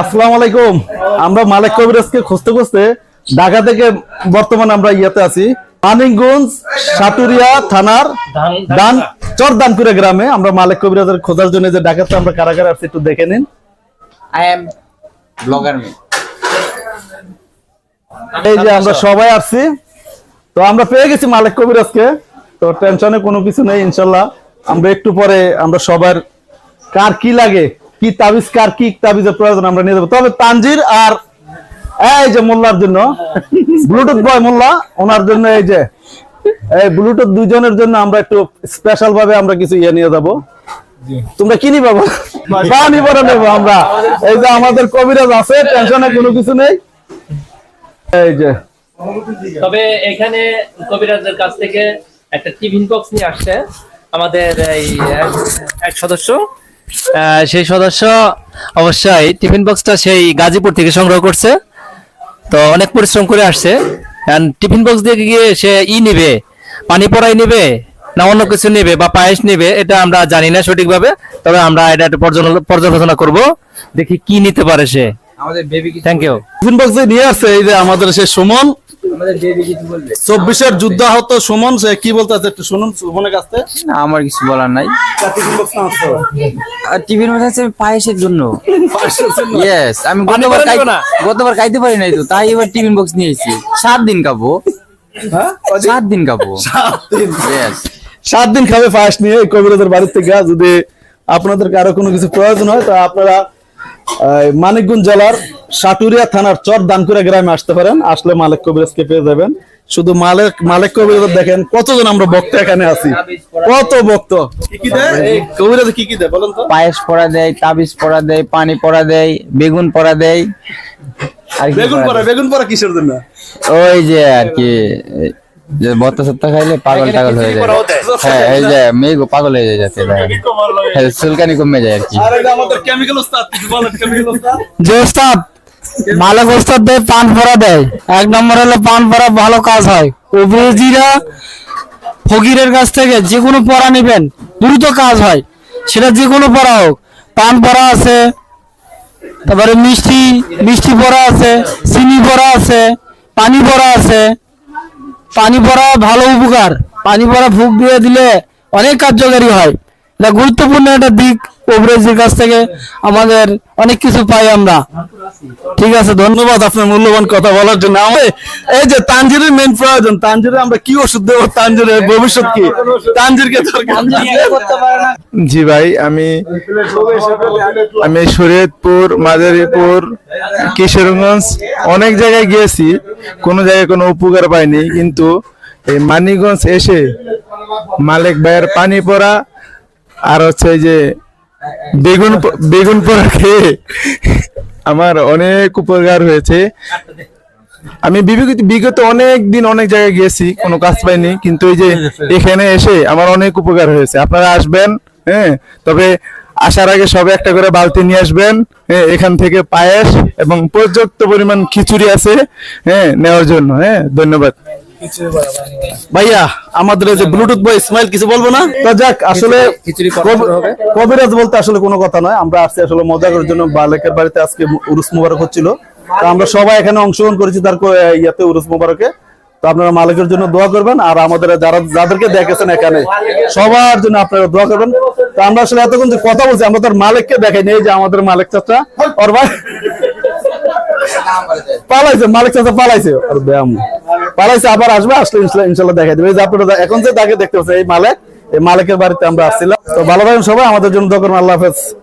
আসসালামু আলাইকুম। আমরা মালিক কবিরাজকে খুঁজতে খুঁজতে ঢাকা থেকে বর্তমানে আমরা ইয়াতে আছি। মানিকগঞ্জ সাটুরিয়া থানার দান চরদানপুরা গ্রামে আমরা মালিক কবিরাজের খোঁজার জন্য যে ঢাকাতে আমরা কারাগারে আসছি একটু দেখে নিন। Am blogger me. এই যে আমরা সবাই আসছি তো আমরা পেয়ে গেছি মালিক কবিরাজকে। তো টেনশনে কোনো কিছু নেই ইনশাল্লাহ। আমরা একটু পরে আমরা সবার কার কি লাগে কি তাবিজ কার কি তাবিজের প্রয়োজন আমরা নিয়ে যাব। তবে তানজির আর এই যে মোল্লার জন্য ব্লুটুথ বয় মোল্লা ওনার জন্য এই যে এই ব্লুটুথ দুইজনের জন্য আমরা একটু স্পেশাল ভাবে আমরা কিছু ইয়ে নিয়ে যাব। তোমরা কি নিবা বলো? পানি পরে নেব আমরা? এই যে আমাদের কবিরাজ আছে টেনশনে কোনো কিছু নেই। এই যে। তবে এখানে কবিরাজের কাছ থেকে একটা টিফিন বক্স নিয়ে আসছে আমাদের এই এক- সদস্য। সেই সদস্য অবশ্যই টিফিন বক্সটা সেই গাজীপুর থেকে সংগ্রহ করছে। তো অনেক পরিশ্রম করে আসছে। টিফিন বক্স দিয়ে গিয়ে সে ই নিবে পানি পড়াই নিবে না অন্য কিছু নেবে বা পায়েস নেবে এটা আমরা জানি না সঠিকভাবে। তবে আমরা এটা একটু পর্যালোচনা- করব। দেখি কি নিতে পারে সে। আমাদের বেবি থ্যাংক ইউ টিফিন বক্সে নিয়ে আসছে এই যে আমাদের সেই সুমন চব্বিশের যুদ্ধাহত সুমন সে কি বলতে আছে একটু শুনুন সুমনের কাছ থেকে? না আমার কিছু বলার নাই। টিভির মধ্যে আছে পায়েসের জন্য। ইয়েস আমি গতবার খাইতে পারি নাই তো তাই এবার টিফিন বক্স নিয়ে এসেছি সাত দিন খাব। সাত দিন খাব। সাত দিন? খাবে ফার্স্ট নিয়ে কবিরাজের বাড়ির থেকে যদি আপনাদের কারও কোনো কিছু প্রয়োজন হয় তো আপনারা মানিকগঞ্জ জেলার সাটুরিয়া থানার চর দানকুরা গ্রামে আসতে পারেন। আসলে মালিক কবিরাজকে পেয়ে যাবেন। শুধু মালিক মালিক কবিরাজ দেখেন কতজন আমরা ভক্ত এখানে আছি? কত ভক্ত? কি কি কবিরাজ কি কি দেয় বলেন তো? পায়েস পড়া দেয় তাবিজ পড়া দেয় পানি পড়া দেয় বেগুন পড়া দেয়। বেগুন পড়া পরা দেয়? বেগুন পরা কিসের জন্য? ওই যে আর কি যে বত্তা সত্তা খাইলে পাগল টাগল হয়ে যায় হ্যাঁ এই যে মেয়ে পাগল হয়ে যায় যাতে হ্যাঁ, চুলকানি কমে যায় আর কি। আর এটা আমাদের কেমিক্যাল ওস্তাদ কিছু বলেন কেমিক্যাল ওস্তাদ? যে ওস্তাদ মালক ওস্তাদ দেয় পান ভরা দেয়। এক নম্বর হলো পান ভরা ভালো কাজ হয়। অভিজিরা ফকিরের কাছ থেকে যে কোনো পড়া নেবেন দ্রুত কাজ হয়। সেটা যে কোনো পড়া হোক। পান পড়া আছে তারপরে মিষ্টি মিষ্টি পড়া আছে চিনি পড়া আছে পানি পড়া আছে পানি পড়া ভালো উপকার। পানি পড়া ফুক দিয়ে দিলে অনেক কার্যকারী হয়। এটা গুরুত্বপূর্ণ একটা দিক। ওভারেজের কাছ থেকে আমাদের অনেক কিছু পাই আমরা। ঠিক আছে, ধন্যবাদ আপনার মূল্যবান কথা বলার জন্য। এই যে তানজিরের মেন প্রয়োজন, তানজিরে আমরা কি ওষুধ দেবো? তানজিরের ভবিষ্যৎ কি? তানজিরকে জি ভাই, আমি আমি শরীয়তপুর, মাদারীপুর, কিশোরগঞ্জ অনেক জায়গায় গিয়েছি। কোনো জায়গায় কোনো উপকার পাইনি, কিন্তু এই মানিকগঞ্জ এসে মালিক ভাইয়ের পানি পড়া আর হচ্ছে যে বেগুন বেগুন পোড়া খেয়ে আমার অনেক উপকার হয়েছে। আমি বিগত অনেক দিন অনেক জায়গায় গিয়েছি, কোনো কাজ পাইনি, কিন্তু এই যে এখানে এসে আমার অনেক উপকার হয়েছে। আপনারা আসবেন হ্যাঁ তবে আসার আগে সবে একটা করে বালতি নিয়ে আসবেন হ্যাঁ এখান থেকে পায়েস এবং পর্যাপ্ত পরিমাণ খিচুড়ি আছে হ্যাঁ নেওয়ার জন্য হ্যাঁ ধন্যবাদ। ভাইয়া আমাদের যে ব্লুটুথ বয় ইসমাইল কিছু বলব না? তো যাক আসলে? কবিরাজ বলতে আসলে কোনো কথা নয়। আমরা আসছি আসলে মজা করার জন্য। বালেকের বাড়িতে আজকে উরুস মুবারক হচ্ছিল। তো আমরা সবাই এখানে অংশগ্রহণ করেছি তার ইয়াতে উরুস মুবারকে। তো আপনারা মালিকের জন্য দোয়া করবেন। আর আমাদের যারা যাদেরকে দেখেছেন এখানে সবার জন্য আপনারা দোয়া করবেন। তো আমরা আসলে এতক্ষণ কথা বলছি আমরা তার মালিককে দেখাইনি। এই যে আমাদের মালিক চাচা। ওর ভাই পালাইছে, মালিক চাচা পালাইছে। আর ব্যায়াম। পালাইছে, আবার আসবে, আসলে ইনশাল্লাহ- দেখা দেবে। আপনারা এখন যে তাকে দেখতে পাচ্ছেন, এই মালিক এই মালিকের বাড়িতে আমরা আসছিলাম। তো ভালো থাকেন সবাই, আমাদের জন্য দোকান আল্লাহ হাফেজ।